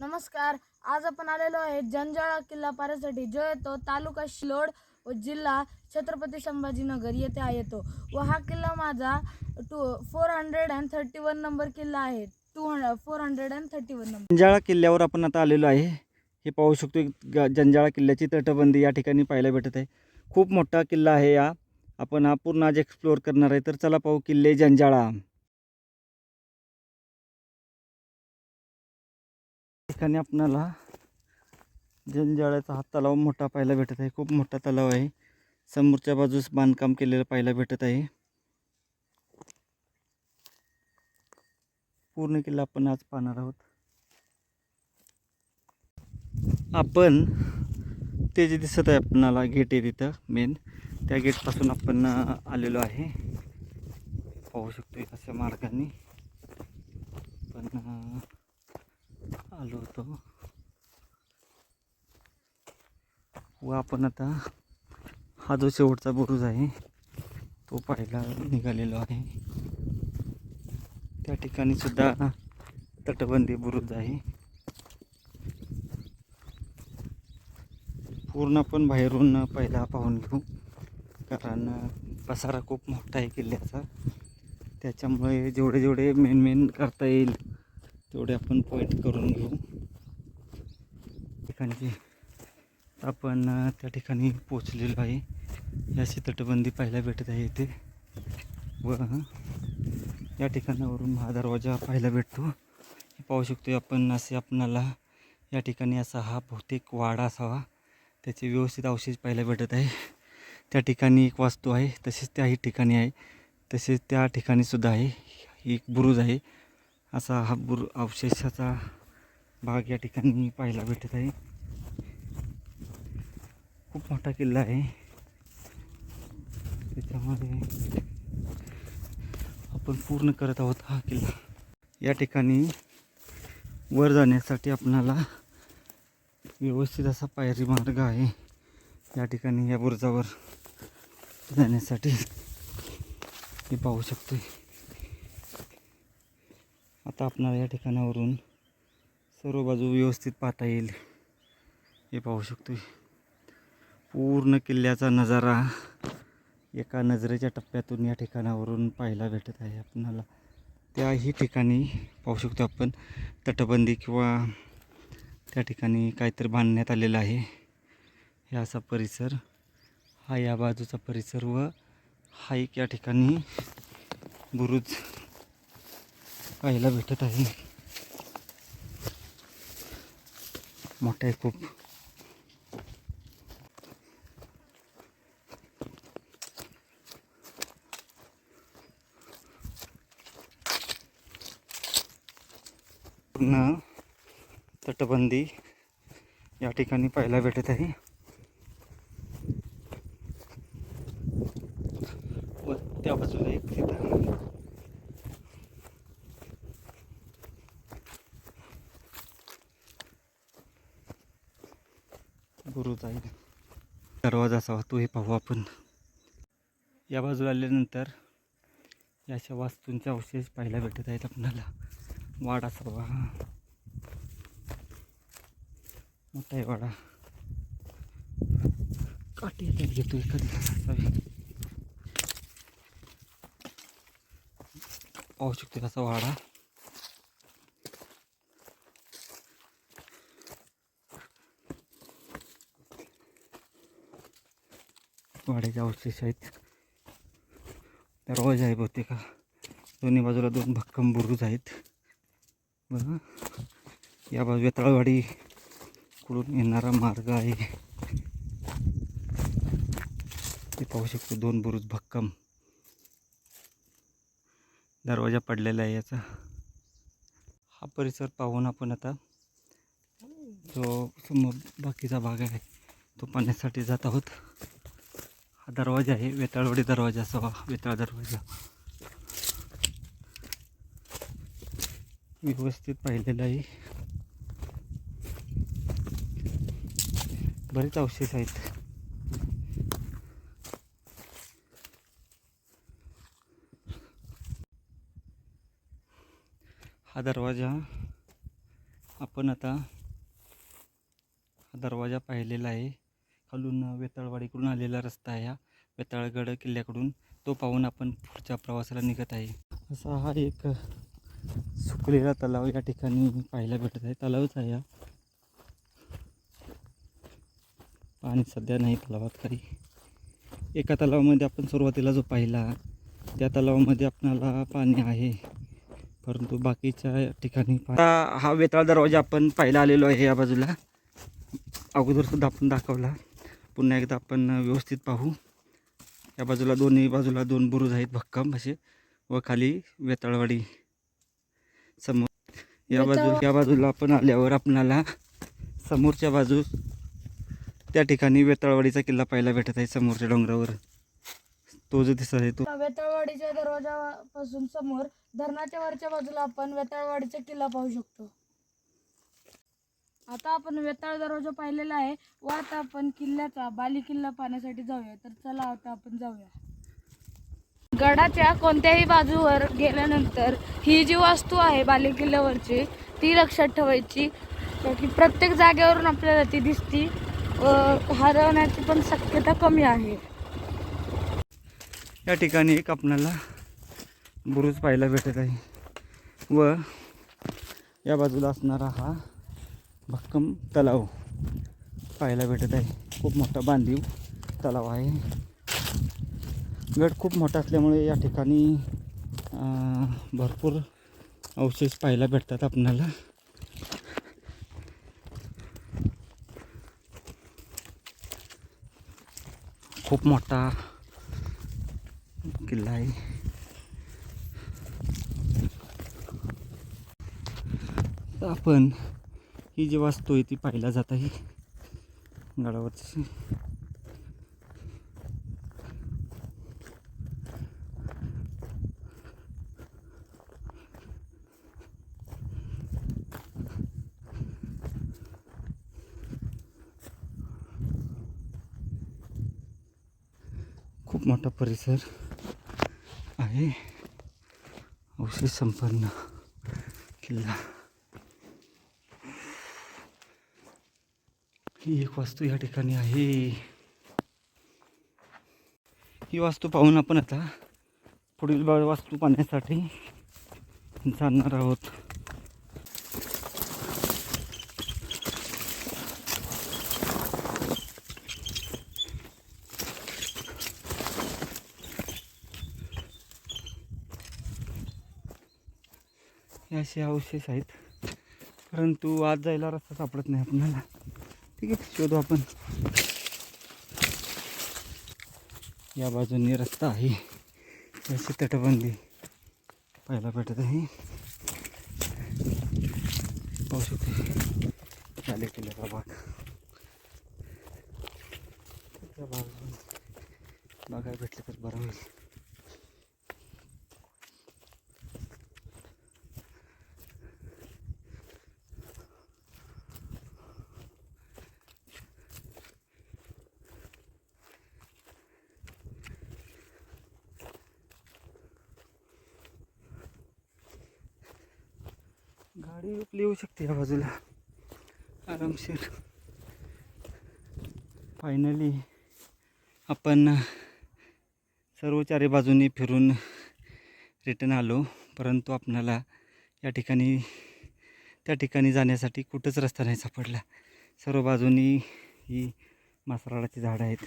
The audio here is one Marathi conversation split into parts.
नमस्कार. आज आपण आलेलो आहे जंजाळा किल्ला पाहण्यासाठी जो येतो तालुका शिलोड व जिल्हा छत्रपती संभाजीनगर येथे आहे येतो. व हा किल्ला माझा two four hundred and thirty one number किल्ला आहे. Two hundred four hundred and thirty one number Janjala किल्ल्यावर आपण आता आलेलो आहे. हे पाहू शकतो ग जंजाळा किल्ल्याची तटबंदी या ठिकाणी पाहायला भेटत आहे. खूप मोठा किल्ला आहे या आपण हा पूर्ण आज एक्सप्लोअर करणार आहे. तर चला पाहू किल्ले जंजाळा. ठिकाणी आपणाला जंजाळ्याचा हा तलाव मोठा पाहायला भेटत आहे. खूप मोठा तलाव आहे. समोरच्या बाजूस बांधकाम केलेलं पाहायला भेटत आहे. पूर्ण किल्ला आपण आज पाहणार आहोत. आपण ते जे दिसत आहे आपणाला गेट आहे तिथं मेन त्या गेटपासून आपण आलेलो आहे. पाहू शकतो अशा मार्गाने. पण आलो होतो. व आपण आता हा जो शेवटचा बुरुज आहे तो पाहायला निघालेलो आहे. त्या ठिकाणी सुद्धा तटबंदी बुरुज आहे. पूर्ण पण बाहेरून पहिला पाहून घेऊ कारण पसारा खूप मोठा आहे किल्ल्याचा. त्याच्यामुळे जेवढे जेवढे मेन मेन करता येईल तेवढे आपण पॉईंट करून घेऊ. ठिकाणी आपण त्या ठिकाणी पोचलेलो आहे. याची तटबंदी पाहायला भेटत आहे इथे. व या ठिकाणावरून हा दरवाजा पाहायला भेटतो. पाहू शकतो आपण असे आपणाला या ठिकाणी असा हा बहुतेक वाडा असावा. त्याचे व्यवस्थित अवशेष पाहायला भेटत आहे. त्या ठिकाणी एक वास्तू आहे तसेच त्याही ठिकाणी आहे. तसेच त्या ठिकाणीसुद्धा आहे. एक बुरुज आहे. असा हा बुर अवशेषाचा भाग या ठिकाणी पाहायला भेटत आहे. खूप मोठा किल्ला आहे. त्याच्यामध्ये आपण पूर्ण करत आहोत हा किल्ला. या ठिकाणी वर जाण्यासाठी आपणाला व्यवस्थित असा पायरी मार्ग आहे. या ठिकाणी या बुरजावर जाण्यासाठी हे पाहू शकतोय. आता आपणाला या ठिकाणावरून सर्व बाजू व्यवस्थित पाहता येईल. हे पाहू शकतो पूर्ण किल्ल्याचा नजारा एका नजरेच्या टप्प्यातून या ठिकाणावरून पाहायला भेटत आहे आपणाला. त्याही ठिकाणी पाहू शकतो आपण तटबंदी किंवा त्या ठिकाणी काहीतरी बांधण्यात आलेलं आहे. हे असा परिसर हा या बाजूचा परिसर व हा एक या ठिकाणी बुरुज पाहायला भेटत आहे. मोठा आहे खूप. पूर्ण तटबंदी या ठिकाणी पाहायला भेटत आहे व त्या बाजूला एक तिथं बुरुज आहे दरवाजा असावा तो हे पाहू आपण. या बाजूला आल्यानंतर या अशा वास्तूंचे अवशेष पाहायला भेटत आहेत आपल्याला. वाड असावा. मोठा आहे वाडा. काठी त्यात घेतो एखादी असावी. पाहू शकतो कसा वाडा. वाड्याचे अवशेष आहेत दरवाजा आहे बहुतेक दोन्ही बाजूला दोन भक्कम बुरुज आहेत. बघा. या बाजूला तळवाडी कडून येणारा मार्ग आहे. ते पाहू शकतो दोन बुरुज भक्कम. दरवाजा पडलेला आहे याचा. हा परिसर पाहून आपण आता जो समोर बाकीचा भाग आहे तो पाण्यासाठी जात आहोत. हा दरवाजा आहे वेताळवाडी दरवाजा असावा वेताळ दरवाजा. व्यवस्थित पाहिलेला आहे. बरेच अवशेष आहेत. हा दरवाजा आपण आता हा दरवाजा पाहिलेला आहे. खालून वेताळवाडीकडून आलेला रस्ता आहे हा. वेताळगड किल्ल्याकडून तो पाहून आपण पुढच्या प्रवासाला निघत आहे. असा हा एक सुकलेला तलाव या ठिकाणी पाहायला भेटत आहे. तलावच आहे हा. पाणी सध्या नाही तलावात काही. एका तलावामध्ये आपण सुरुवातीला जो पाहिला त्या तलावामध्ये आपणाला पाणी आहे. परंतु बाकीच्या ठिकाणी हा वेताळ दरवाजा आपण पाहायला आलेलो आहे या बाजूला. अगोदरसुद्धा आपण दाखवला. पुन्हा एकदा आपण व्यवस्थित पाहू. या बाजूला दोन्ही बाजूला दोन बुरुज आहेत भक्कम असे व खाली वेताळवाडी समोर. या बाजू या बाजूला आपण आल्यावर आपणाला समोरच्या बाजू त्या ठिकाणी वेताळवाडीचा किल्ला पाहायला भेटत आहे समोरच्या डोंगरावर. तो जो दिसत आहे तो वेताळवाडीच्या दरवाजापासून समोर धरणाच्या वरच्या बाजूला आपण वेताळवाडीचा किल्ला पाहू शकतो. आता आपण वेताळ दरवाजा पाहिलेला आहे. व आता आपण किल्ल्याचा बाली किल्ला पाहण्यासाठी जाऊया. तर चला आता आपण जाऊया. गडाच्या कोणत्याही बाजूवर गेल्यानंतर ही जी वास्तू आहे बाली किल्ल्यावरची ती लक्षात ठेवायची. की प्रत्येक जागेवरून आपल्याला ती दिसती. व हरवण्याची पण शक्यता कमी आहे. या ठिकाणी एक आपणाला बुरुज पाहायला भेटत आहे. व या बाजूला असणारा हा भक्कम तलाव पाहायला भेटत आहे. खूप मोठा बांधीव तलाव आहे. गड खूप मोठा असल्यामुळे या ठिकाणी भरपूर अवशेष पाहायला भेटतात आपणाला खूप मोठा किल्ला आहे. आपण ही जी वास्तू आहे ती पाहिला जात आहे गडावरची खूप मोठा परिसर आहे. औषध संपन्न किल्ला. ही एक वास्तू या ठिकाणी आहे. ही वास्तू पाहून आपण आता पुढील बा वास्तू पाहण्यासाठी जाणार आहोत. हे असे अवशेष आहेत. परंतु आज जायला रस्ता सापडत नाही आपल्याला. ठीक आहे शोधू आपण. या बाजूने रस्ता आहे. अशी तटबंदी पाहायला भेटत आहे. पाहू शकते चाले किल्ल्याचा भाग त्या बाजून बघायला भेटले तर बरं होईल गाडी आपली येऊ शकते या बाजूला. आरामशीर. फायनली आपण सर्व चारी बाजूनी फिरून रिटर्न आलो. परंतु आपणाला या ठिकाणी त्या ठिकाणी जाण्यासाठी कुठंच रस्ता नाही सापडला. सर्व बाजूनी ही मासराळाची झाडं आहेत.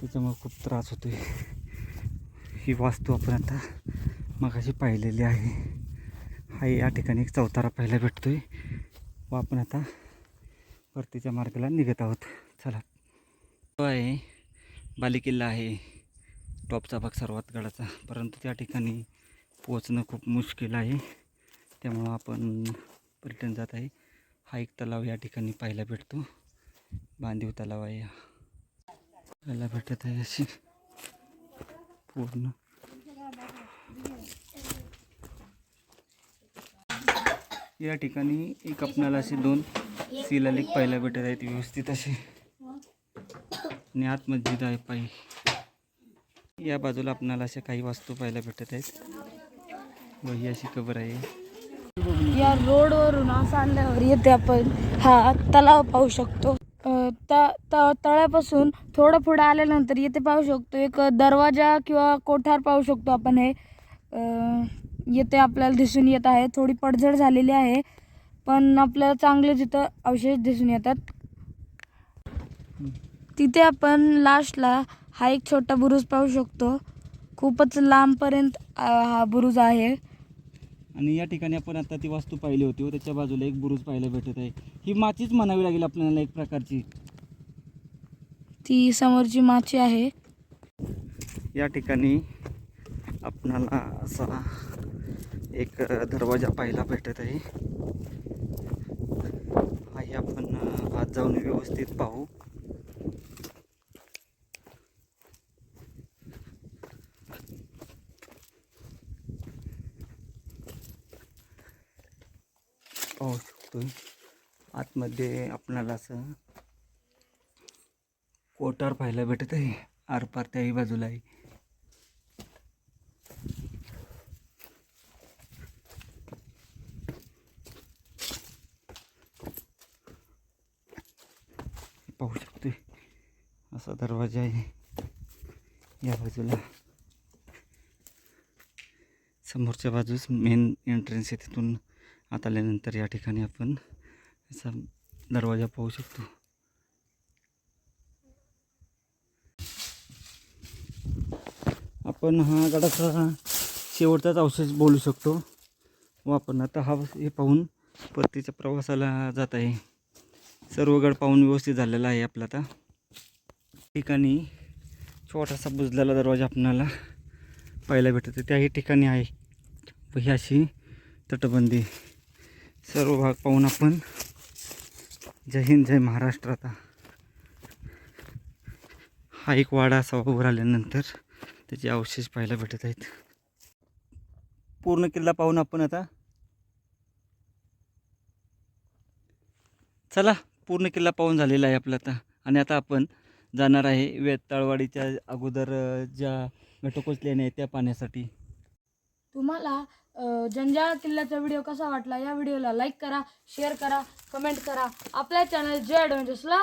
त्याच्यामुळे खूप त्रास होतो आहे ही वास्तू आपण आता मगाशी पाहिलेली आहे. हा या ठिकाणी एक चौतारा पाहायला भेटतोय. व आपण आता परतीच्या मार्गाला निघत आहोत. चला. तो आहे बालेकिल्ला आहे. टॉपचा भाग सर्वात गडाचा. परंतु त्या ठिकाणी पोचणं खूप मुश्किल आहे. त्यामुळं आपण पर्यटन जात आहे. हा एक तलाव या ठिकाणी पाहायला भेटतो. बांधीव तलाव आहे पाहायला भेटत आहे अशी पूर्ण या ठिकाणी एक आपणाला असे दोन शिलालेख पाहायला भेटत आहेत व्यवस्थित असे. आणि आत मस्जिद आहे पायी. या बाजूला आपणाला अशा काही वास्तू पाहायला भेटत आहेत. व ही अशी कबर आहे. या रोडवरून असं आणल्यावर येते आपण. हा तलाव पाहू शकतो. त त तळ्यापासून थोडं पुढं आल्यानंतर येथे पाहू शकतो. एक दरवाजा किंवा कोठार पाहू शकतो आपण हे. येथे आपल्याला दिसून येत आहे. थोडी पडझड झालेली आहे पण आपल्याला चांगले तिथं अवशेष दिसून येतात. तिथे आपण लास्टला हा एक छोटा बुरुज पाहू शकतो. खूपच लांबपर्यंत हा बुरुज आहे. आणि या ठिकाणी आपण आता ती वास्तू पाहिली होती व त्याच्या बाजूला एक बुरुज पाहायला भेटत आहे. ही माचीच म्हणावी लागेल आपल्याला एक प्रकारची. ती समोरची माची आहे. या ठिकाणी आपणाला असा एक दरवाजा पाहायला भेटत आहे. हाही आपण आज आत जाऊन व्यवस्थित पाहू. पाहू शकतो. आतमध्ये आपणाला असं कोटार पाहायला भेटत आहे. आरपार त्याही बाजूला आहे पाहू शकतो असा दरवाजा आहे. या बाजूला समोरच्या बाजूस मेन एंट्रन्स आहे. तिथून आत आल्यानंतर या ठिकाणी आपण असा दरवाजा पाहू शकतो. आपण हा गडाचा शेवटचाच अवशेष बोलू शकतो. व आपण आता हा हे पाहून परतीच्या प्रवासाला जात आहे. सर्व गड पाहून व्यवस्थित झालेला आहे आपला आता. ठिकाणी छोटासा बुजलेला दरवाजा आपणाला पाहायला भेटतो. त्याही ठिकाणी आहे. व ही अशी तटबंदी. सर्व भाग पाहून आपण जय हिंद जय महाराष्ट्र आता. हा एक वाडा असा उभं राहिल्यानंतर त्याचे अवशेष पाहायला भेटत आहेत. पूर्ण किल्ला पाहून आपण आता. चला. पूर्ण किल्ला पाहून झालेला आहे आपला आता. आणि आता आपण जाणार आहे वेताळवाडीच्या अगोदर ज्या घटकोचल्याने त्या पाहण्यासाठी. तुम्हाला जंजाळ किल्ल्याचा व्हिडिओ कसा वाटला या व्हिडिओला लाईक करा शेअर करा कमेंट करा. आपल्या चॅनल जे ॲडव्हेंचर्सला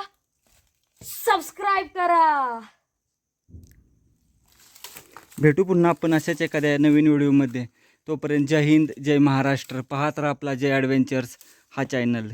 सबस्क्राईब करा. भेटू पुन्हा आपण अशाच एखाद्या नवीन व्हिडिओमध्ये. तोपर्यंत जय हिंद जय महाराष्ट्र. पाहत राहा आपला जय ॲडव्हेंचर्स हा चॅनल